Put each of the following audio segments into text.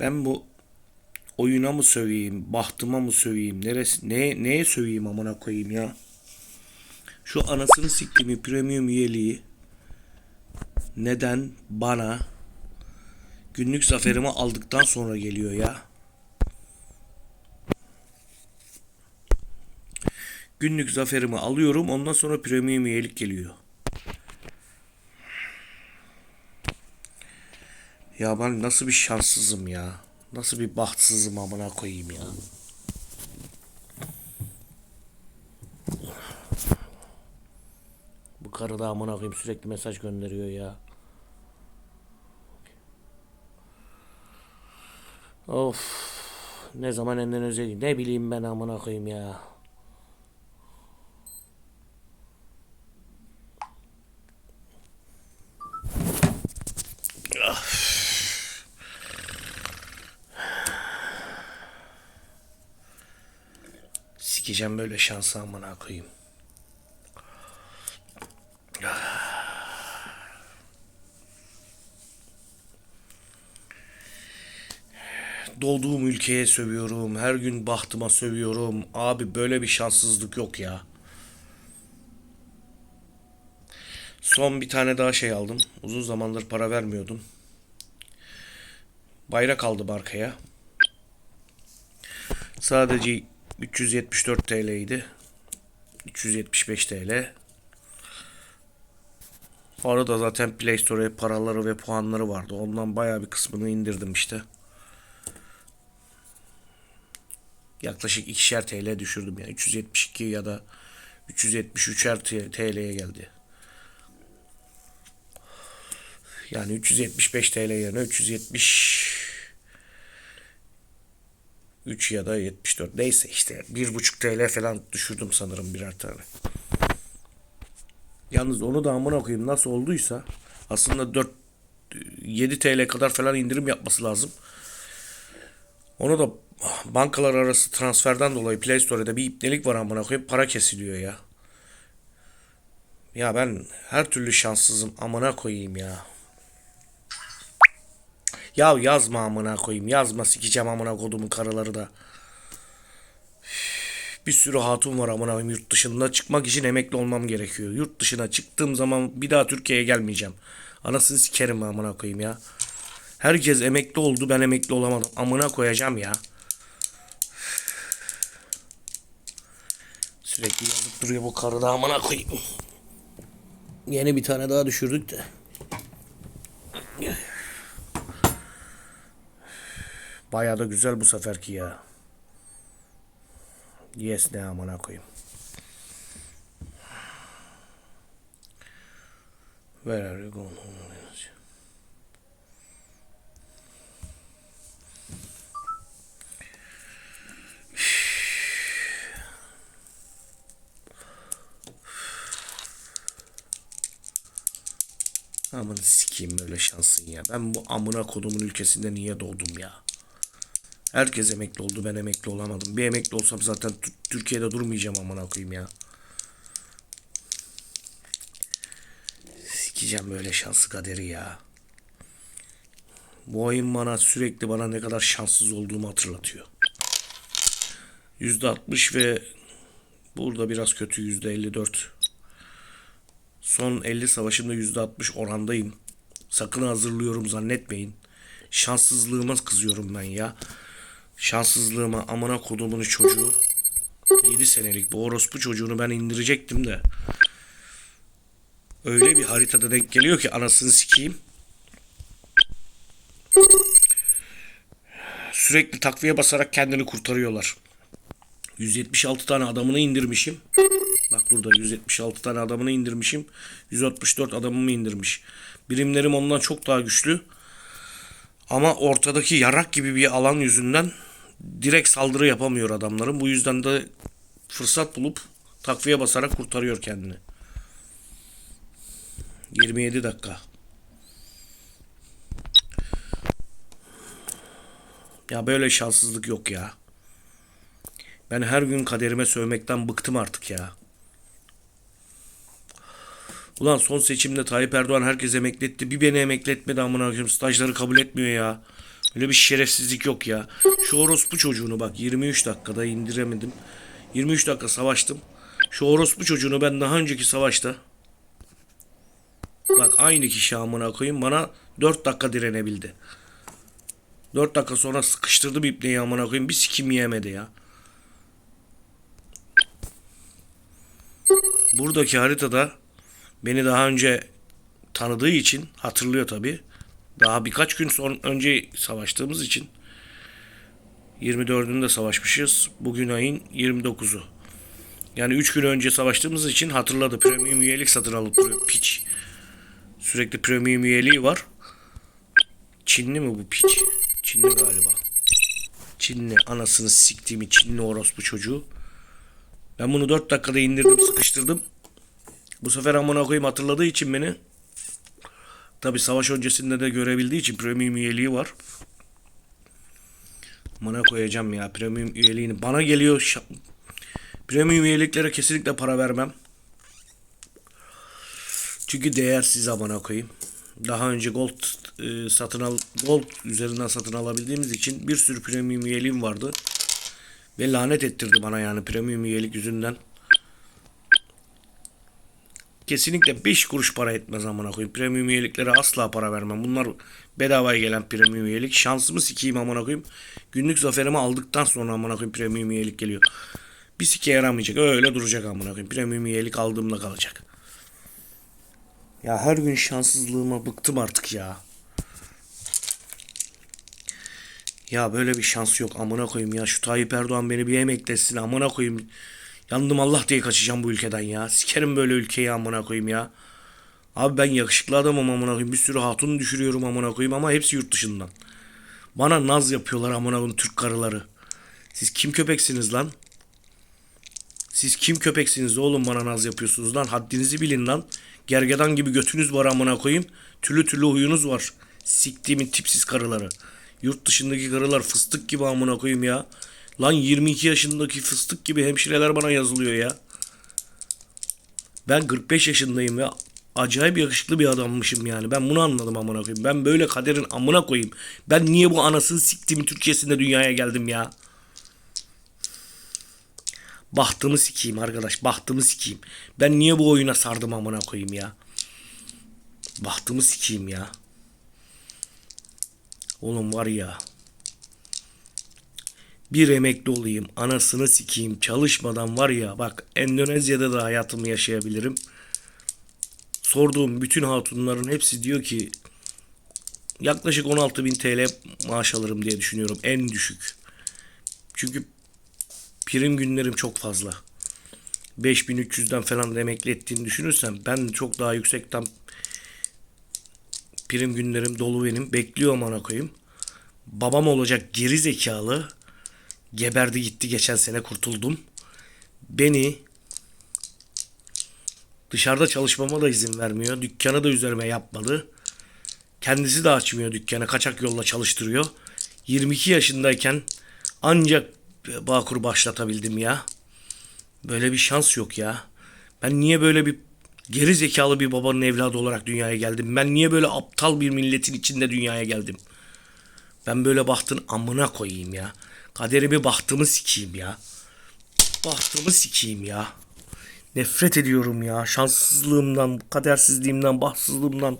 Ben bu oyuna mı söveyim, bahtıma mı söveyim, neresi, ne, neye söveyim amına koyayım ya? Şu anasını siktiğimi premium üyeliği neden bana günlük zaferimi aldıktan sonra geliyor ya? Günlük zaferimi alıyorum ondan sonra premium üyelik geliyor. Ya ben nasıl bir şanssızım ya. Nasıl bir bahtsızım amına koyayım ya. Bu karı da amına koyayım sürekli mesaj gönderiyor ya. Of. Ne zaman enden özel ne bileyim ben amına koyayım ya. Sikeceğim böyle şansı amına koyayım. Doğduğum ülkeye sövüyorum. Her gün bahtıma sövüyorum. Abi böyle bir şanssızlık yok ya. Son bir tane daha şey aldım. Uzun zamandır para vermiyordum. Bayrak aldım arkaya. Sadece 374 TL'ydi. 375 TL. Arada zaten Play Store'ya paraları ve puanları vardı. Ondan bayağı bir kısmını indirdim işte. Yaklaşık ikişer TL düşürdüm yani. 372 ya da 373'er TL'ye geldi. Yani 375 TL yerine 370 3 ya da 74 neyse işte 1,5 TL falan düşürdüm sanırım birer tane. Yalnız onu da amına koyayım nasıl olduysa aslında 4 7 TL kadar falan indirim yapması lazım. Onu da bankalar arası transferden dolayı Play Store'da bir ipnelik var amına koyayım para kesiliyor ya. Ya ben her türlü şanssızım amına koyayım ya. Ya yazma amına koyayım. Yazma sikeceğim amına kodumun karıları da. Bir sürü hatun var amına koyayım yurt dışında. Çıkmak için emekli olmam gerekiyor. Yurt dışına çıktığım zaman bir daha Türkiye'ye gelmeyeceğim. Anasını sikerim amına koyayım ya. Herkes emekli oldu ben emekli olamadım. Amına koyacağım ya. Sürekli yazıp duruyor bu karı da amına koyayım. Yeni bir tane daha düşürdük de. Bayağı da güzel bu seferki ya. Yes ne amına koyayım. Where are you going? Aman sikeyim böyle şansın ya. Ben bu amına kodumun ülkesinde niye doğdum ya? Herkes emekli oldu ben emekli olamadım. Bir emekli olsam zaten Tü- Türkiye'de durmayacağım amına koyayım ya. Sikeceğim böyle şansı kaderi ya. Bu oyun bana sürekli bana ne kadar şanssız olduğumu hatırlatıyor. %60 ve burada biraz kötü %54. Son 50 savaşımda %60 orandayım. Sakın hazırlıyorum zannetmeyin. Şanssızlığıma kızıyorum ben ya. Şanssızlığıma amına kodumun çocuğu. 7 senelik bu orospu çocuğunu ben indirecektim de. Öyle bir haritada denk geliyor ki anasını sikeyim. Sürekli takviye basarak kendini kurtarıyorlar. 176 tane adamını indirmişim. Bak burada 176 tane adamını indirmişim. 164 adamımı indirmiş. Birimlerim ondan çok daha güçlü. Ama ortadaki yarak gibi bir alan yüzünden direkt saldırı yapamıyor adamların. Bu yüzden de fırsat bulup takviye basarak kurtarıyor kendini. 27 dakika. Ya böyle şanssızlık yok ya. Ben her gün kaderime sövmekten bıktım artık ya. Ulan son seçimde Tayyip Erdoğan herkes emekletti. Bir beni emekletmedi amına koyayım. Stajları kabul etmiyor ya. Öyle bir şerefsizlik yok ya. Şu orospu çocuğunu bak 23 dakikada indiremedim. 23 dakika savaştım. Şu orospu çocuğunu ben daha önceki savaşta Bak aynı kişi amına koyayım bana 4 dakika direnebildi. 4 dakika sonra sıkıştırdı bir ipneyi amına koyayım. Bir sikim yemedi ya. Buradaki haritada beni daha önce tanıdığı için hatırlıyor tabi. Daha birkaç gün son önce savaştığımız için 24'ünde savaşmışız. Bugün ayın 29'u. Yani 3 gün önce savaştığımız için hatırladı. Premium üyelik satın alıp duruyor. Piç. Sürekli premium üyeliği var. Çinli mi bu piç? Çinli galiba. Çinli anasını siktiğimi Çinli orospu çocuğu. Ben bunu 4 dakikada indirdim sıkıştırdım. Bu sefer amına koyayım hatırladığı için beni. Tabi savaş öncesinde de görebildiği için premium üyeliği var. Amına koyacağım ya premium üyeliğini. Bana geliyor. Premium üyeliklere kesinlikle para vermem. Çünkü değersiz amına koyayım. Daha önce gold e, satın al gold üzerinden satın alabildiğimiz için bir sürü premium üyeliğim vardı. Ve lanet ettirdi bana yani premium üyelik yüzünden. Kesinlikle 5 kuruş para etmez amına koyayım. Premium üyeliklere asla para vermem. Bunlar bedavaya gelen premium üyelik. Şansımı sikeyim amına koyayım. Günlük zaferimi aldıktan sonra amına koyayım premium üyelik geliyor. Bir sike yaramayacak. Öyle duracak amına koyayım. Premium üyelik aldığımda kalacak. Ya her gün şanssızlığıma bıktım artık ya. Ya böyle bir şans yok amına koyayım ya. Şu Tayyip Erdoğan beni bir emeklesin amına koyayım. Yandım Allah diye kaçacağım bu ülkeden ya. Sikerim böyle ülkeyi amına koyayım ya. Abi ben yakışıklı adamım amına koyayım. Bir sürü hatun düşürüyorum amına koyayım ama hepsi yurt dışından. Bana naz yapıyorlar amına koyayım Türk karıları. Siz kim köpeksiniz lan? Siz kim köpeksiniz oğlum bana naz yapıyorsunuz lan? Haddinizi bilin lan. Gergedan gibi götünüz var amına koyayım. Türlü türlü huyunuz var. Siktiğimin tipsiz karıları. Yurt dışındaki karılar fıstık gibi amına koyayım ya. Lan 22 yaşındaki fıstık gibi hemşireler bana yazılıyor ya. Ben 45 yaşındayım ve acayip yakışıklı bir adammışım yani. Ben bunu anladım amına koyayım. Ben böyle kaderin amına koyayım. Ben niye bu anasını siktiğim Türkiye'sinde dünyaya geldim ya? Bahtımı sikeyim arkadaş. Bahtımı sikeyim. Ben niye bu oyuna sardım amına koyayım ya? Bahtımı sikeyim ya. Oğlum var ya. Bir emekli olayım. Anasını sikeyim. Çalışmadan var ya. Bak Endonezya'da da hayatımı yaşayabilirim. Sorduğum bütün hatunların hepsi diyor ki yaklaşık 16.000 TL maaş alırım diye düşünüyorum. En düşük. Çünkü prim günlerim çok fazla. 5300'den falan emekli ettiğini düşünürsem ben çok daha yüksekten prim günlerim dolu benim. Bekliyorum ana koyayım. Babam olacak geri zekalı. Geberdi gitti geçen sene kurtuldum. Beni dışarıda çalışmama da izin vermiyor. Dükkanı da üzerime yapmadı. Kendisi de açmıyor dükkanı. Kaçak yolla çalıştırıyor. 22 yaşındayken ancak Bağkur başlatabildim ya. Böyle bir şans yok ya. Ben niye böyle bir geri zekalı bir babanın evladı olarak dünyaya geldim? Ben niye böyle aptal bir milletin içinde dünyaya geldim? Ben böyle bahtın amına koyayım ya. Kaderimi bahtımı sikeyim ya. Bahtımı sikeyim ya. Nefret ediyorum ya. Şanssızlığımdan, kadersizliğimden, bahtsızlığımdan.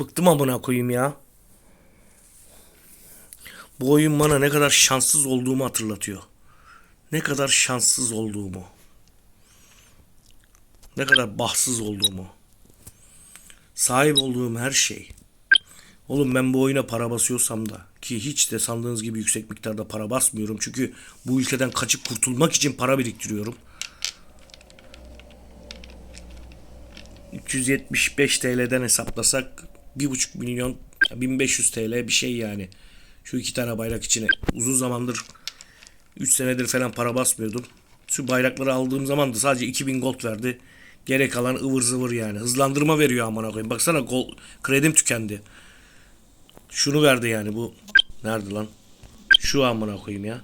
Bıktım amına koyayım ya. Bu oyun bana ne kadar şanssız olduğumu hatırlatıyor. Ne kadar şanssız olduğumu. Ne kadar bahtsız olduğumu. Sahip olduğum her şey. Oğlum ben bu oyuna para basıyorsam da ki hiç de sandığınız gibi yüksek miktarda para basmıyorum. Çünkü bu ülkeden kaçıp kurtulmak için para biriktiriyorum. 375 TL'den hesaplasak 1,5 milyon 1500 TL bir şey yani. Şu iki tane bayrak içine uzun zamandır 3 senedir falan para basmıyordum. Şu bayrakları aldığım zaman da sadece 2000 gold verdi. Gerek kalan ıvır zıvır yani. Hızlandırma veriyor amına koyayım. Baksana gol, kredim tükendi. Şunu verdi yani bu. Nerede lan? Şu amına koyayım ya.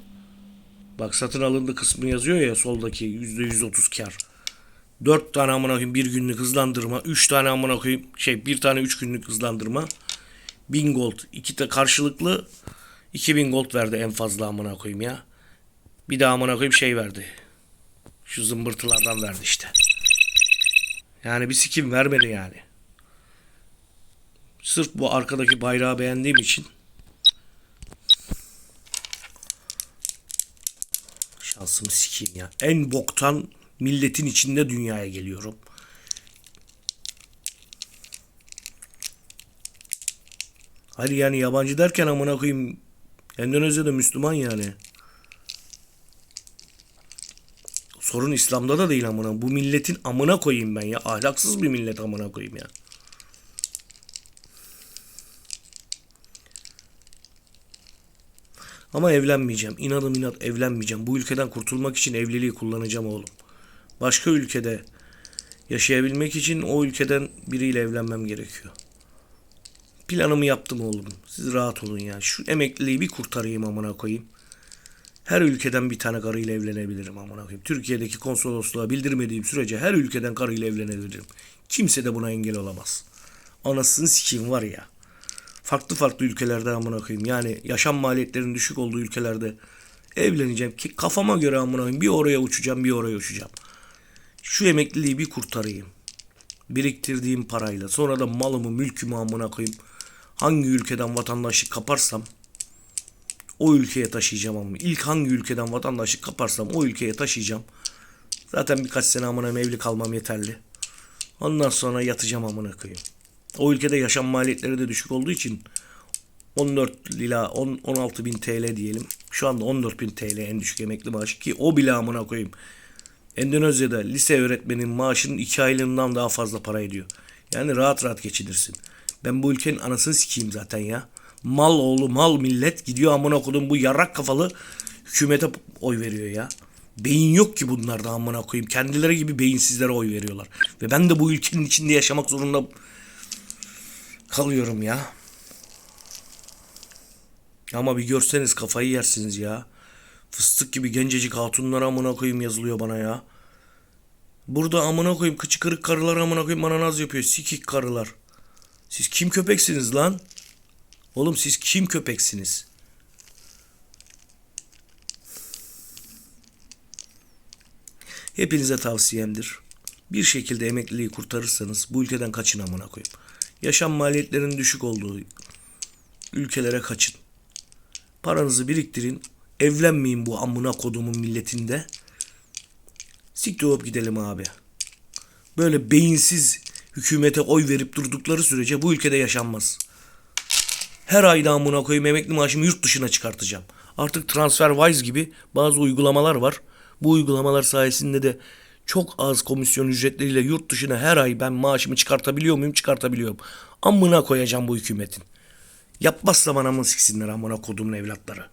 Bak satın alındı kısmı yazıyor ya soldaki %130 kar. 4 tane amına koyayım bir günlük hızlandırma. 3 tane amına koyayım şey bir tane 3 günlük hızlandırma. 1000 gold. iki de karşılıklı 2000 gold verdi en fazla amına koyayım ya. Bir daha amına koyayım şey verdi. Şu zımbırtılardan verdi işte. Yani bir sikim vermedi yani. Sırf bu arkadaki bayrağı beğendiğim için şansımı sikeyim ya. En boktan milletin içinde dünyaya geliyorum. Hadi yani yabancı derken amına koyayım Endonezya'da Müslüman yani. Sorun İslam'da da değil amına. Bu milletin amına koyayım ben ya. Ahlaksız bir millet amına koyayım ya. Ama evlenmeyeceğim. İnadım inat evlenmeyeceğim. Bu ülkeden kurtulmak için evliliği kullanacağım oğlum. Başka ülkede yaşayabilmek için o ülkeden biriyle evlenmem gerekiyor. Planımı yaptım oğlum. Siz rahat olun ya. Şu emekliliği bir kurtarayım amına koyayım. Her ülkeden bir tane karıyla evlenebilirim amına koyayım. Türkiye'deki konsolosluğa bildirmediğim sürece her ülkeden karıyla evlenebilirim. Kimse de buna engel olamaz. Anasını sikeyim var ya. Farklı farklı ülkelerde amına koyayım. Yani yaşam maliyetlerinin düşük olduğu ülkelerde evleneceğim ki kafama göre amına koyayım. Bir oraya uçacağım, bir oraya uçacağım. Şu emekliliği bir kurtarayım. Biriktirdiğim parayla sonra da malımı, mülkümü amına koyayım. Hangi ülkeden vatandaşlık kaparsam o ülkeye taşıyacağım ama ilk hangi ülkeden vatandaşlık kaparsam o ülkeye taşıyacağım. Zaten birkaç sene amına evli kalmam yeterli. Ondan sonra yatacağım amına koyayım. O ülkede yaşam maliyetleri de düşük olduğu için 14 lira 10, 16 bin TL diyelim. Şu anda 14 bin TL en düşük emekli maaşı ki o bile amına koyayım. Endonezya'da lise öğretmenin maaşının 2 aylığından daha fazla para ediyor. Yani rahat rahat geçinirsin. Ben bu ülkenin anasını sikeyim zaten ya. Mal oğlu mal millet gidiyor amına kodum bu yarrak kafalı hükümete oy veriyor ya. Beyin yok ki bunlarda amına koyayım. Kendileri gibi beyinsizlere oy veriyorlar. Ve ben de bu ülkenin içinde yaşamak zorunda kalıyorum ya. Ama bir görseniz kafayı yersiniz ya. Fıstık gibi gencecik hatunlara amına koyayım yazılıyor bana ya. Burada amına koyayım kıçı kırık karılar amına koyayım bana naz yapıyor. Sikik karılar. Siz kim köpeksiniz lan? Oğlum siz kim köpeksiniz? Hepinize tavsiyemdir. Bir şekilde emekliliği kurtarırsanız bu ülkeden kaçın amına koyayım. Yaşam maliyetlerinin düşük olduğu ülkelere kaçın. Paranızı biriktirin. Evlenmeyin bu amına kodumun milletinde. Siktir olup gidelim abi. Böyle beyinsiz hükümete oy verip durdukları sürece bu ülkede yaşanmaz. Her ayda amına koyayım emekli maaşımı yurt dışına çıkartacağım. Artık TransferWise gibi bazı uygulamalar var. Bu uygulamalar sayesinde de çok az komisyon ücretleriyle yurt dışına her ay ben maaşımı çıkartabiliyor muyum? Çıkartabiliyorum. Amına koyacağım bu hükümetin. Yapmazsa bana mı siksinler amına kodumun evlatları.